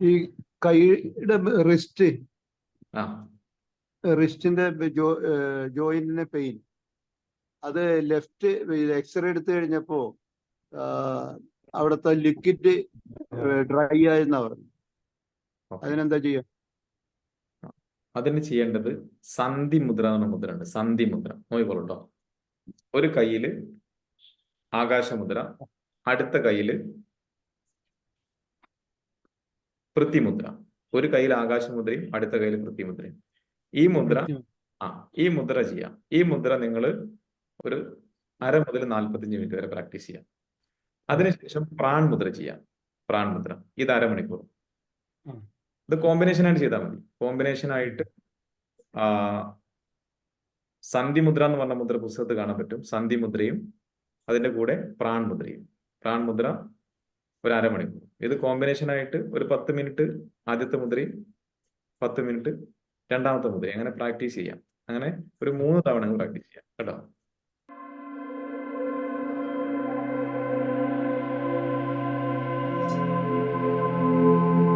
ഈ കൈയുടെ റിസ്റ്റ് റിസ്റ്റിന്റെ ജോയിന്റിന്റെ പെയിൻ അത് ലെഫ്റ്റ് എക്സ്റേ എടുത്തു കഴിഞ്ഞപ്പോ അവിടുത്തെ ലിക്വിഡ് ഡ്രൈ ആയെന്നാ പറഞ്ഞു അതിനെന്താ ചെയ്യാ? അതിന് ചെയ്യേണ്ടത് സന്ധി മുദ്ര എന്ന മുദ്ര ഉണ്ട് സന്ധി മുദ്ര. നോയി പോലുണ്ടോ ഒരു കയ്യിൽ ആകാശമുദ്ര അടുത്ത കയ്യിൽ പൃഥ്വിമുദ്ര ഒരു കയ്യിൽ ആകാശമുദ്രയും അടുത്ത കയ്യിൽ പൃഥ്വിമുദ്രയും ഈ മുദ്ര ആ ഈ മുദ്ര ചെയ്യാം. ഈ മുദ്ര നിങ്ങൾ ഒരു അര മുതൽ നാൽപ്പത്തഞ്ച് മിനിറ്റ് വരെ പ്രാക്ടീസ് ചെയ്യാം. അതിനുശേഷം പ്രാൺ മുദ്ര ചെയ്യാം. പ്രാൺ മുദ്ര. ഇത് അരമണിക്കൂർ. ഇത് കോമ്പിനേഷൻ ആയിട്ട് ചെയ്താൽ മതി. കോമ്പിനേഷൻ ആയിട്ട് സന്ധി മുദ്ര എന്ന് പറഞ്ഞ മുദ്ര പുസ്തകത്ത് കാണാൻ പറ്റും. സന്ധി മുദ്രയും അതിന്റെ കൂടെ പ്രാൺ മുദ്രയും. പ്രാൺ മുദ്ര ഒരു അരമണിക്കൂർ ഇത് കോമ്പിനേഷൻ ആയിട്ട് ഒരു പത്ത് മിനിറ്റ് ആദ്യത്തെ മുദ്രയും പത്ത് മിനിറ്റ് രണ്ടാമത്തെ മുദ്രയും അങ്ങനെ പ്രാക്ടീസ് ചെയ്യാം? അങ്ങനെ ഒരു മൂന്ന് തവണ പ്രാക്ടീസ് ചെയ്യാം. കേട്ടോ?